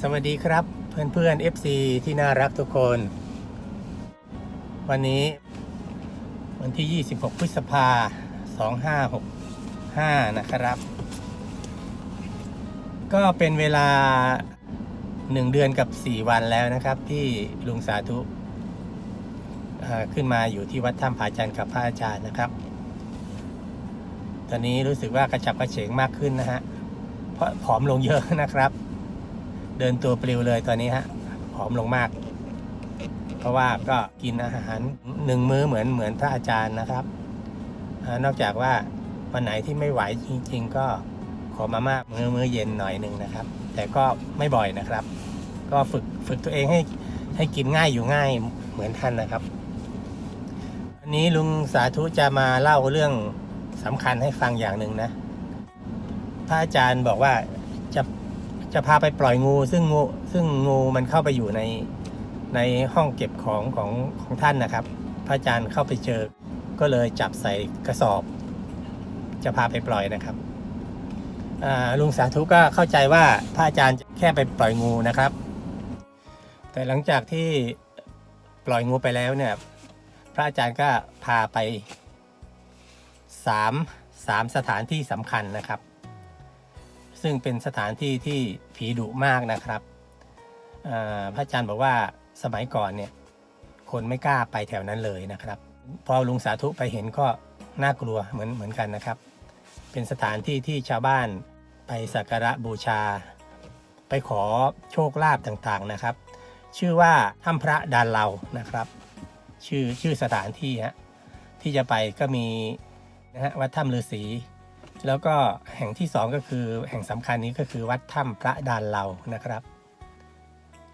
สวัสดีครับเพื่อนเพื่อนๆ FC ที่น่ารักทุกคน วันนี้ วันที่ 26 พฤษภา 2565 นะครับ ก็เป็นเวลา 1 เดือนกับ 4 วันแล้วนะครับ ที่ลุงสาธุขึ้นมาอยู่ที่วัดถ้ำผาจันทร์กับพระอาจารย์นะครับ ตอนนี้รู้สึกว่ากระฉับกระเฉงมากขึ้นนะฮะ เพราะผอมลงเยอะนะครับ เดินตัวปลิวเลยตอนนี้ฮะผอมลงมาก เพราะว่าก็กินอาหารหนึ่งมื้อเหมือนเหมือนพระอาจารย์นะครับอนอกจากว่าวันไหนที่ไม่ไหวจริง ๆ ก็ขอมาม่ามื้อมื้อเย็นหน่อยหนึ่งนะครับ แต่ก็ไม่บ่อยนะครับ ก็ฝึกฝึกตัวเองให้ให้กินง่ายอยู่ง่ายเหมือนท่านนะครับวันนี้ลุงสาธุจะมาเล่าเรื่องสำคัญให้ฟังอย่างหนึ่งนะพระอาจารย์บอกว่าจะ จะพาไปปล่อยงู ซึ่งงูซึ่งงูมันเข้าไปอยู่ในในห้องเก็บของของของท่านนะครับ พระอาจารย์เข้าไปเจอ ก็เลยจับใส่กระสอบ จะพาไปปล่อยนะครับลุงสาธุก็เข้าใจว่าพระอาจารย์แค่ไปปล่อยงูนะครับ แต่หลังจากที่ปล่อยงูไปแล้วเนี่ย พระอาจารย์ก็พาไปสามสามสถานที่สำคัญนะครับ ซึ่งเป็นสถานที่ที่ผีดุมากนะครับพระอาจารย์บอกว่าสมัยก่อนเนี่ยคนไม่กล้าไปแถวนั้นเลยนะครับ พอลุงสาธุไปเห็นก็น่ากลัวเหมือนเหมือนกันนะครับ เป็นสถานที่ที่ชาวบ้านไปสักการะบูชา ไปขอโชคลาภต่างๆนะครับ ชื่อว่าถ้ำพระดานเหลานะครับ ชื่อชื่อสถานที่ฮะที่จะไปก็มีนะฮะวัดถ้ำฤาษี แล้วก็แห่งที่สองก็คือแห่งสำคัญนี้ก็คือวัดถ้ำพระดานเหลานะครับ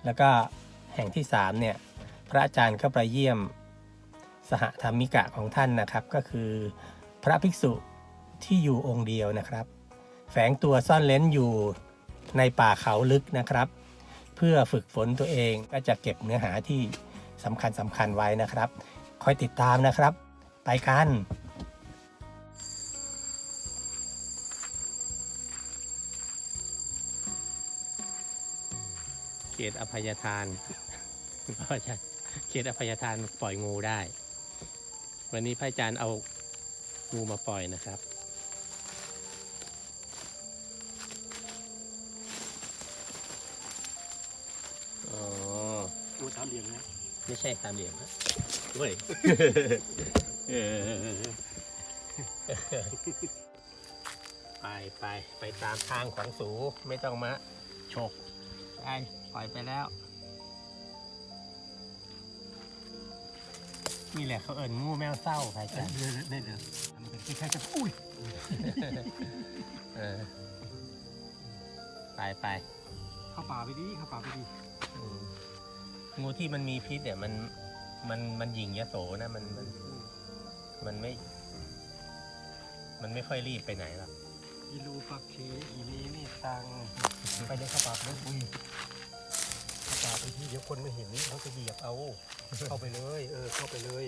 แล้วก็แห่งที่สามเนี่ยพระอาจารย์ก็ไปเยี่ยมสหธรรมิกะของท่านนะครับ ก็คือพระภิกษุที่อยู่องค์เดียวนะครับ แฝงตัวซ่อนเล้นอยู่ในป่าเขาลึกนะครับ เพื่อฝึกฝนตัวเองก็จะเก็บเนื้อหาที่สำคัญสำคัญไว้นะครับ คอยติดตามนะครับ ไปกัน ตอภัยทานพระจารย์เขตอภัยทานปล่อยงูได้ วันนี้พระอาจารย์เอางูมาปล่อยนะครับ อ๋องูสามเหลี่ยมนะไม่ใช่สามเหลี่ยมฮะเว้ยไปไปไปตามทางของสูไม่ต้องมาฉกไป ปล่อยไปแล้ว นี่แหละเขาเอิญงูแมวเศร้าใครเอจ้ะอเดี๋ยวเดี๋ยวเดี๋ยวทำเป็นคล้ายๆกับอุ้ยเออไปไปเข้าป่าไปดิเข้าป่าไปดิอืมงูที่มันมีพิษเนี่ยมันมันมันยิงยโสนะมันมัน มันไม่ มันไม่ค่อยรีบไปไหนหรอกอีลูปักเคอีนีนี่ตัง ไปเลยเข้าป่าไปเลยอุ้ย เข้าป่าไปที่เดี๋ยวคนไม่เห็นเขาจะเหยียบเอา เข้าไปเลย เออ เข้าไปเลย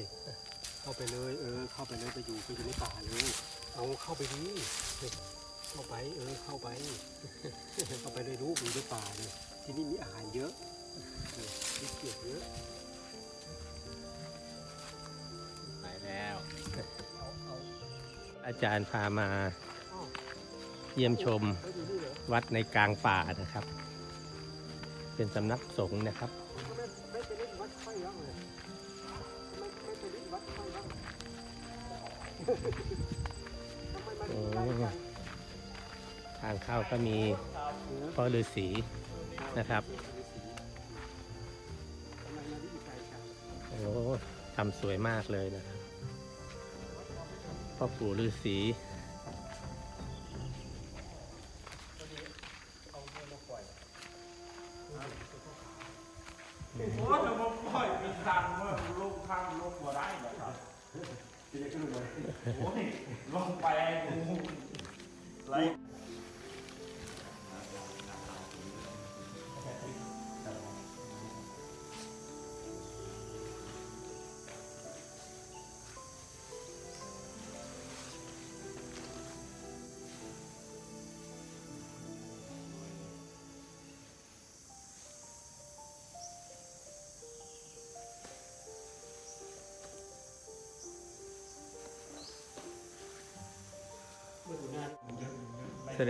เข้าไปเลย เออ เข้าไปเลยไปอยู่ไปอยู่ในป่าเลย เอาเข้าไปดิเข้าไป เออ เข้าไป เข้าไปเลยลูกอยู่ในป่าเลยที่นี่มีอาหารเยอะเออมีเกียดเยอะไปแล้วเอาเอาอาจารย์พามาเอาเยี่ยมชมเอาอยู่นี่เหรอวัดในกลางป่านะครับ เป็นสำนักสงฆ์นะครับ ทางเข้าก็มีพ่อฤาษีนะครับโอ้ทำสวยมากเลยนะครับพ่อปู่ฤาษี ลงบ่ได้เหรอครับโอ้ยลงไปงูไรอ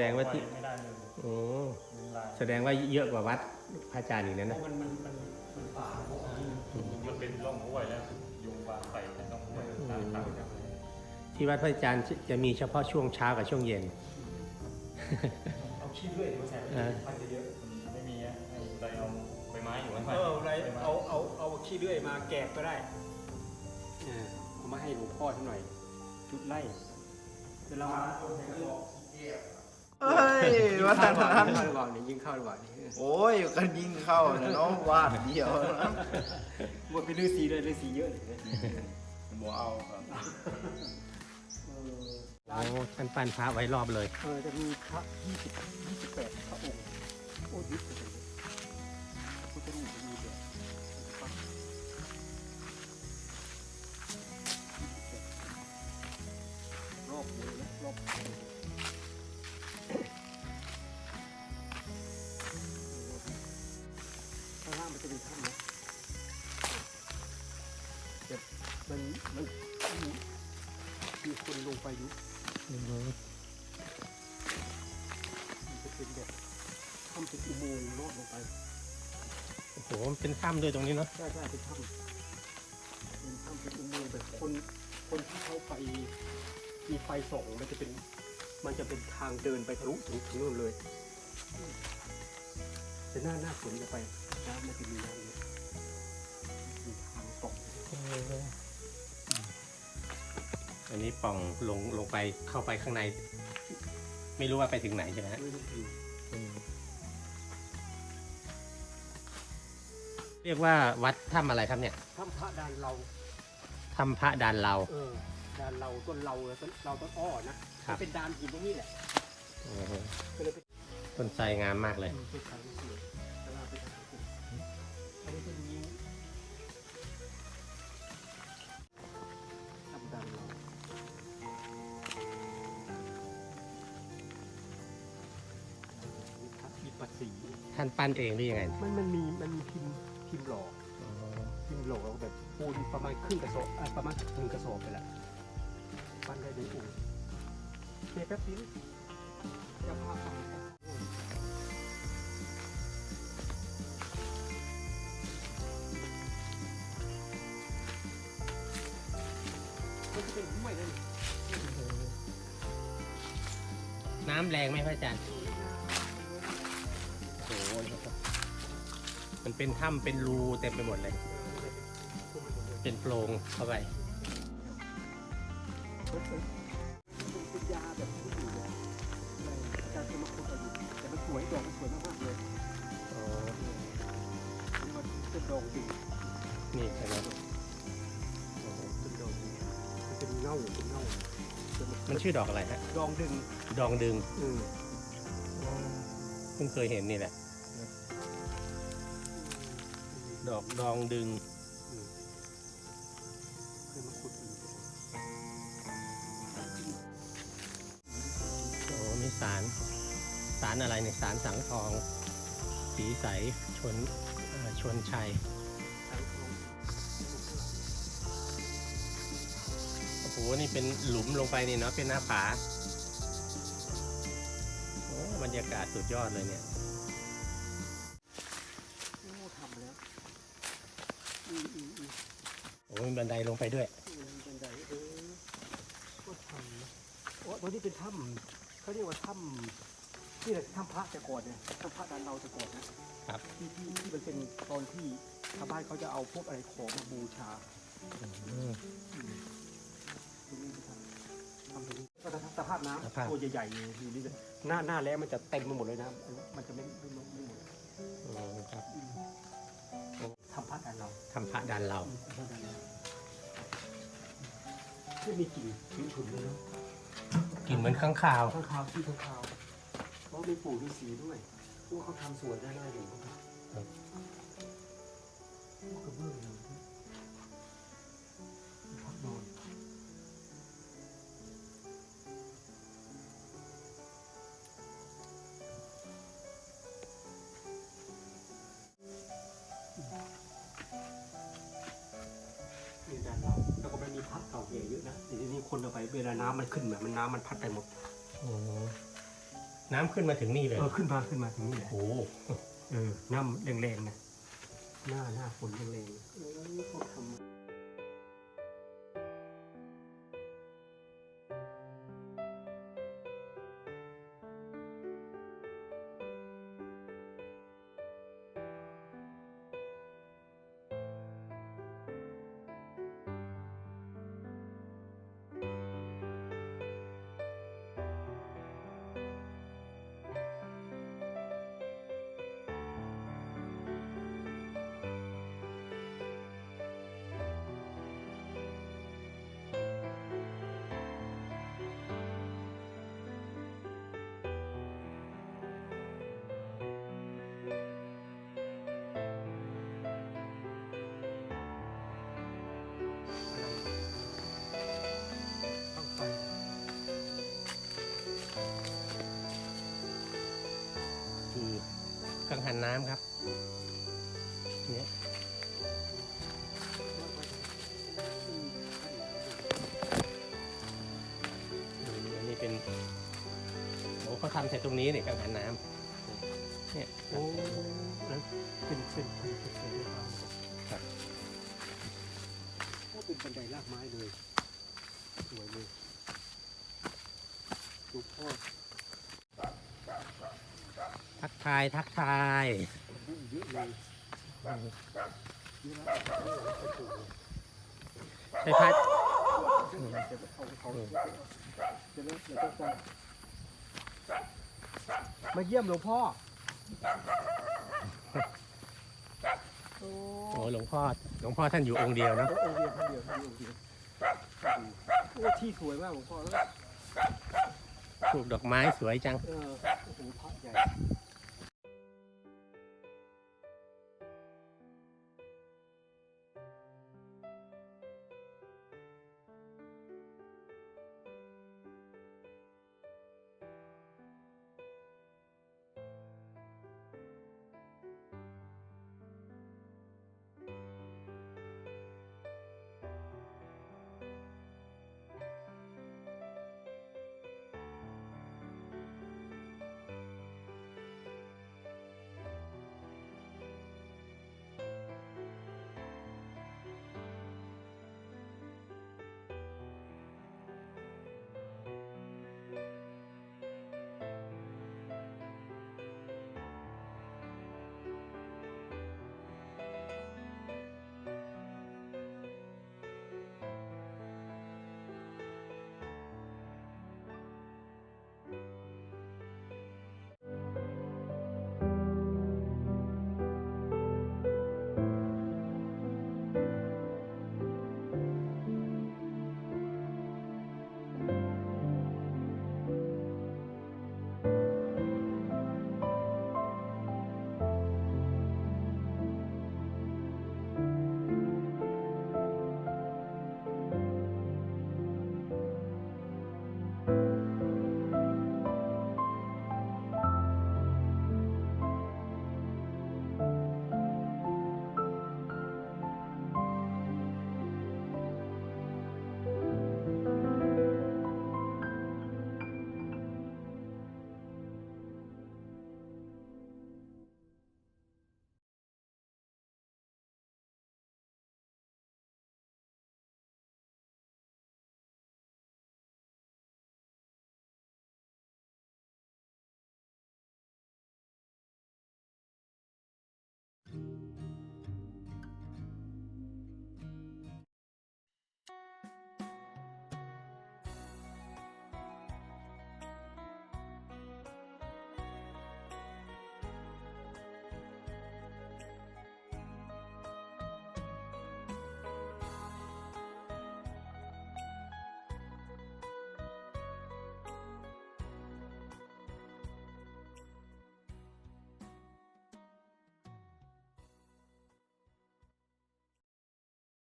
ดงว่าที่ ไม่ได้เลยโอ้เป็นลายแสดงว่าเยอะกว่าวัดพระอาจารย์อีกนะนะมันมันมันมันป่าพวกนี้มันเป็นร่องห้วยแล้วยุงวางไข่เป็นร่องห้วยตามทางกันเลยที่วัดพระอาจารย์จะมีเฉพาะช่วงเช้ากับช่วงเย็น เอาขี้เลื่อยมาแทนเออ มันจะเยอะไม่มีอะให้ใดเอาใบไม้อยู่ข้างเอออะไรเอาเอาเอาขี้เลื่อยมาแกะก็ได้เออเอามาให้หลวงพ่อท่านหน่อยจุดไล่เวลามา เฮ้ยวัฒนธรรมเข้าหรือเปล่าเนี่ยยิงเข้าหรือเปล่านี่โอ้ยกันยิงเข้านะเนาะวาดเดียวนะบวชเป็นฤาษีเลยฤาษีเยอะเลยบัวเอาครับโอ้ท่านปั้นพระไว้รอบเลย เออจะมีพระยี่สิบยี่สิบแปดพระองค์ ทำเป็นอุโมงค์ลอดลงไปโอ้โหมันเป็นถ้ำด้วยตรงนี้เนาะใช่ใช่เป็นถ้ำเป็นถ้ำเป็นอุโมงค์แบบคนคนที่เขาไปมีไฟส่องมันจะเป็น มันจะเป็นทางเดินไปทะลุถึงถึงนู่นเลยแต่หน้าหน้าฝนจะไปน้ำมันจะมีน้ำเนี่ยมีทางส่องอันนี้ปล่องลงลงไปเข้าไปข้างใน ไม่รู้ว่าไปถึงไหนใช่ไหมฮะไม่รู้อยู่ เรียกว่าวัดถ้ำอะไรครับเนี่ยถ้ำพระดานเราถ้ำพระดานเราเออดานเราต้นเราต้นเราต้นอ้อนะครับมันเป็นดานหินตรงนี้แหละโอ้โหก็เลยไปต้นไทรงามมากเลยไปทางนี้เลยแต่ว่าไปทางนี้อันนี้เป็นนิ้วทำดานเรามีพระมีปัสสีท่านปั้นเองหรือยังไงมันมันมีมันมีพิมพ์ พิมพ์หล่อพิมพ์หล่อแบบปูนประมาณครึ่งกระสอบอะประมาณหนึ่งกระสอบไปแล้วปั้นได้ด้วยปูนเดี๋ยวแป๊บนึงจะพาไปมันจะเป็นห้วยนั่นน้ำแรงไหมพระอาจารย์โอ้โห มันเป็นถ้ำเป็นรูเต็มไปหมดเลย เป็นโพรงเข้าไปเป็นยาแบบที่อยู่เนี่ยการเป็นมะคุดอายุแต่มันสวยดอกมันสวยมากๆเลยอ๋อมันเป็นดอกดีนี่ใช่ไหมเป็นดอกดีมันเป็นเง่าเป็นเง่าเป็นมันชื่อดอกอะไรฮะ ดองดึง ดองดึงอืมเพิ่งเคยเห็นนี่แหละ ดอกดองดึงเคยมาขุดอยู่โอ้มีสาร สารอะไรเนี่ยสารสังทอง สีใสชนชนชัยโอ้โห นี่เป็นหลุมลงไปนี่เนาะเป็นหน้าผาโอ้บรรยากาศสุดยอดเลยเนี่ย มีบันไดลงไปด้วยอืมเป็นไงเออก็ทำนะโอ้ตรงนี้เป็นถ้ำเขาเรียกว่าถ้ำนี่แหละถ้ำพระแต่ก่อนเนี่ยถ้ำพระดานเราแต่ก่อนนะครับที่ที่ที่มันเป็นตอนที่ชาวบ้านเขาจะเอาพวกอะไรของมาบูชาอืมตรงนี้ไปทำทำตรงนี้ก็สภาพน้สภาพำตัวใหญ่ๆเลยอยู่นี่เลยหน้าหน้าแล้งมันจะเต็มไปหมดเลยนะมันจะไม่ไม่ไม่ไม่หมดอ๋อครับ ทำพัดอันเราทำพระดานเราที่มีกลิ่นฉุนฉุนๆเลยเนาะกลิ่นเหมือนข้างคาวข้างคาวที่ข้างคาวเพราะมีปู่ฤาษีด้วยพวกเขาทำสวนได้ได้อยู่พวกเขาพวกกระเบื้อง มันขึ้นมา มันน้ำมันพัดไปหมดอ๋อน้ำขึ้นมาถึงนี่เลยเออขึ้นมาขึ้นมาถึงนี่แหละโอ้โหเออน้ำแรงๆนะหน้าหน้าฝนแรงๆเออเขาทำ น้ำครับเนี่ยอันนี้เป็นโอ้เขาทำใส่ตรงนี้เนี่ยกังหันน้ำเนี่ยโอ้แล้วเป็นเป็นเป็นเป็นเป็นด้วยความครับก็เป็นบันไดรากไม้เลยสวยเลยดูพ่อ ทักทาย ทักทายเยอะเลยเยอะแล้วไปปลูกเลยใช่พัดจะเอาเขาจะเลิกเดี๋ยวต้องการมาเยี่ยมหลวงพ่อโอ้โอ้หลวงพ่อ หลวงพ่อท่านอยู่องค์เดียวเนาะโอ้องค์เดียวท่านเดียวท่านเดียวองค์เดียวโอ้ที่สวยมากหลวงพ่อแล้วปลูกดอกไม้สวยจัง เออ โอ้โหพระใหญ่